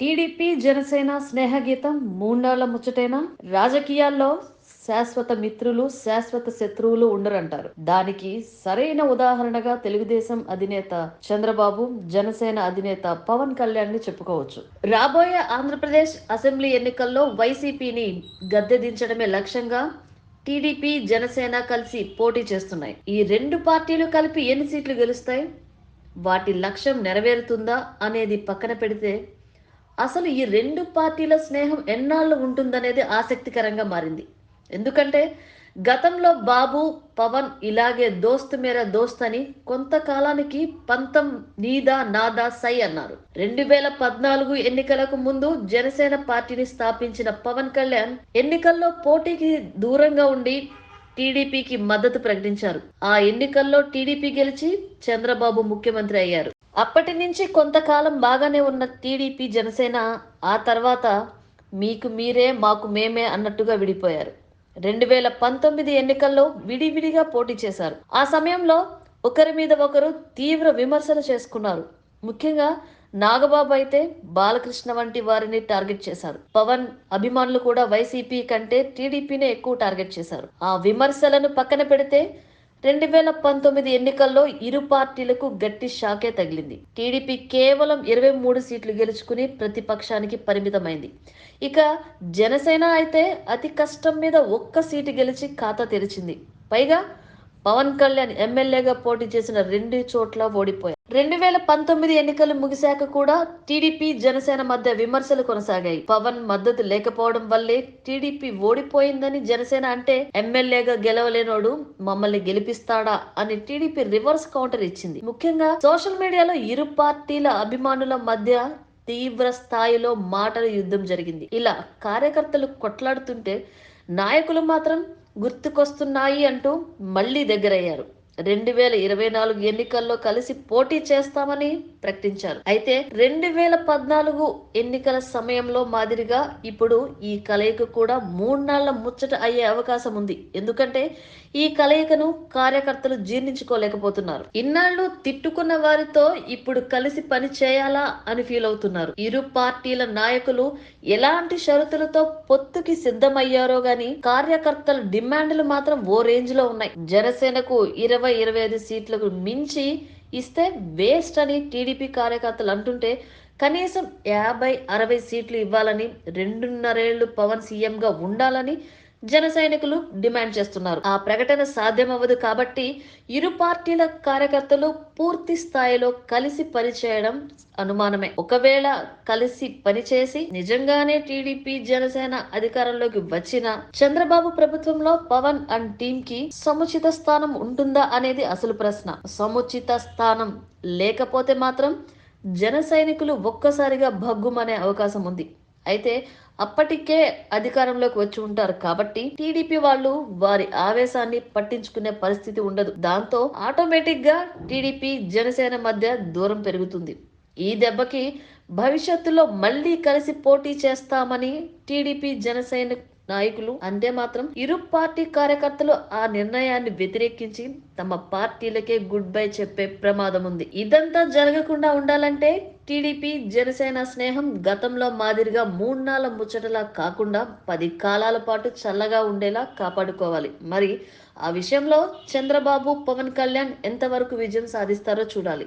TDP Janasena స్నేహగీతం మూడేళ్ళ ముచ్చటేనా? రాజకీయాల్లో శాశ్వత మిత్రులు శాశ్వత శత్రువులు ఉండరంటారు. దానికి సరైన ఉదాహరణగా తెలుగుదేశం అధినేత చంద్రబాబు జనసేన అధినేత పవన్ కళ్యాణ్ని చెప్పుకోవచ్చు. రాబోయే ఆంధ్రప్రదేశ్ అసెంబ్లీ ఎన్నికల్లో వైసీపీని గద్దెదించడమే లక్ష్యంగా టీడీపీ జనసేన కలిసి పోటీ చేస్తున్నాయి. ఈ రెండు పార్టీలు కలిపి ఎన్ని సీట్లు గెలుస్తాయి? వాటి లక్ష్యం నెరవేరుతుందా అనేది పక్కన పెడితే అసలు ఈ రెండు పార్టీల స్నేహం ఎన్నాళ్ళు ఉంటుందనేది ఆసక్తికరంగా మారింది. ఎందుకంటే గతంలో బాబు పవన్ ఇలాగే దోస్త్ మేర దోస్త్ అని కొంతకాలానికి పంతం నీదా నాదా సై అన్నారు. రెండు వేల పద్నాలుగు ఎన్నికలకు ముందు జనసేన పార్టీని స్థాపించిన పవన్ కళ్యాణ్ ఎన్నికల్లో పోటీకి దూరంగా ఉండి టీడీపీకి మద్దతు ప్రకటించారు. ఆ ఎన్నికల్లో టీడీపీ గెలిచి చంద్రబాబు ముఖ్యమంత్రి అయ్యారు. అప్పటి నుంచి కొంతకాలం బాగానే ఉన్న టీడీపీ జనసేన ఆ తర్వాత మీకు మీరే మాకు మేమే అన్నట్టుగా విడిపోయారు. రెండు వేల పంతొమ్మిది ఎన్నికల్లో విడివిడిగా పోటీ చేశారు. ఆ సమయంలో ఒకరి మీద ఒకరు తీవ్ర విమర్శలు చేసుకున్నారు. ముఖ్యంగా నాగబాబు అయితే బాలకృష్ణ వంటి వారిని టార్గెట్ చేశారు. పవన్ అభిమానులు కూడా వైసీపీ కంటే టీడీపీనే ఎక్కువ టార్గెట్ చేశారు. ఆ విమర్శలను పక్కన పెడితే రెండు వేల పంతొమ్మిది ఎన్నికల్లో ఇరు పార్టీలకు గట్టి షాకే తగిలింది. టీడీపీ కేవలం ఇరవై మూడు సీట్లు గెలుచుకుని ప్రతిపక్షానికి పరిమితమైంది. ఇక జనసేన అయితే అతి కష్టం మీద ఒక్క సీటు గెలిచి ఖాతా తెరిచింది. పైగా పవన్ కళ్యాణ్ ఎమ్మెల్యేగా పోటీ చేసిన రెండు చోట్ల ఓడిపోయారు. రెండు వేల పంతొమ్మిది ఎన్నికలు ముగిశాక కూడా టీడీపీ జనసేన మధ్య విమర్శలు కొనసాగాయి. పవన్ మద్దతు లేకపోవడం వల్లే టీడీపీ ఓడిపోయిందని జనసేన అంటే ఎమ్మెల్యేగా గెలవలేనోడు మమ్మల్ని గెలిపిస్తాడా అని టీడీపీ రివర్స్ కౌంటర్ ఇచ్చింది. ముఖ్యంగా సోషల్ మీడియాలో ఇరు పార్టీల అభిమానుల మధ్య తీవ్ర స్థాయిలో మాటల యుద్ధం జరిగింది. ఇలా కార్యకర్తలు కొట్లాడుతుంటే నాయకులు మాత్రం గుర్తుకొస్తున్నాయి అంటూ మళ్ళీ దగ్గరయ్యారు. రెండు వేల ఇరవై నాలుగు ఎన్నికల్లో కలిసి పోటీ చేస్తామని ప్రకటించారు. అయితే రెండు వేల పద్నాలుగు ఎన్నికల సమయంలో మాదిరిగా ఇప్పుడు ఈ కలయిక కూడా మూడు నాళ్ళ ముచ్చట అయ్యే అవకాశం ఉంది. ఎందుకంటే ఈ కలయికను కార్యకర్తలు జీర్ణించుకోలేకపోతున్నారు. ఇన్నాళ్ళు తిట్టుకున్న వారితో ఇప్పుడు కలిసి పని చేయాలా అని ఫీల్ అవుతున్నారు. ఇరు పార్టీల నాయకులు ఎలాంటి షరతులతో పొత్తుకి సిద్ధమయ్యారో గాని కార్యకర్తల డిమాండ్లు మాత్రం ఓ రేంజ్లో ఉన్నాయి. జనసేనకు ఇరవై ఇరవై ఐదు సీట్లకు మించి ఇస్తే వేస్ట్ అని టీడీపీ కార్యకర్తలు అంటుంటే కనీసం యాభై అరవై సీట్లు ఇవ్వాలని రెండున్నరేళ్ళు పవన్ సీఎంగా ఉండాలని జన సైనికులు డిమాండ్ చేస్తున్నారు. ఆ ప్రకటన సాధ్యమవ్వదు కాబట్టి ఇరు పార్టీల కార్యకర్తలు పూర్తి స్థాయిలో కలిసి పనిచేయడం అనుమానమే. ఒకవేళ కలిసి పనిచేసి నిజంగానే టీడీపీ జనసేన అధికారంలోకి వచ్చిన చంద్రబాబు ప్రభుత్వంలో పవన్ అండ్ టీమ్కి సముచిత స్థానం ఉంటుందా అనేది అసలు ప్రశ్న. సముచిత స్థానం లేకపోతే మాత్రం జన సైనికులు ఒక్కసారిగా భగ్గుమనే అవకాశం ఉంది. అయితే అప్పటికే అధికారంలోకి వచ్చి ఉంటారు కాబట్టి టీడీపీ వాళ్ళు వారి ఆవేశాన్ని పట్టించుకునే పరిస్థితి ఉండదు. దాంతో ఆటోమేటిక్గా టీడీపీ జనసేన మధ్య దూరం పెరుగుతుంది. ఈ దెబ్బకి భవిష్యత్తులో మళ్ళీ కలిసి పోటీ చేస్తామని టీడీపీ జనసేన నాయకులు అంతే మాత్రం ఇరు పార్టీ కార్యకర్తలు ఆ నిర్ణయాన్ని వ్యతిరేకించి తమ పార్టీలకే గుడ్ బై చెప్పే ప్రమాదం ఉంది ఇదంతా జరగకుండా ఉండాలంటే టీడీపీ జనసేన స్నేహం గతంలో మాదిరిగా మూడు నాళ్ళ ముచ్చటలా కాకుండా పది కాలాల పాటు చల్లగా ఉండేలా కాపాడుకోవాలి. మరి ఆ విషయంలో చంద్రబాబు పవన్ కళ్యాణ్ ఎంతవరకు విజయం సాధిస్తారో చూడాలి.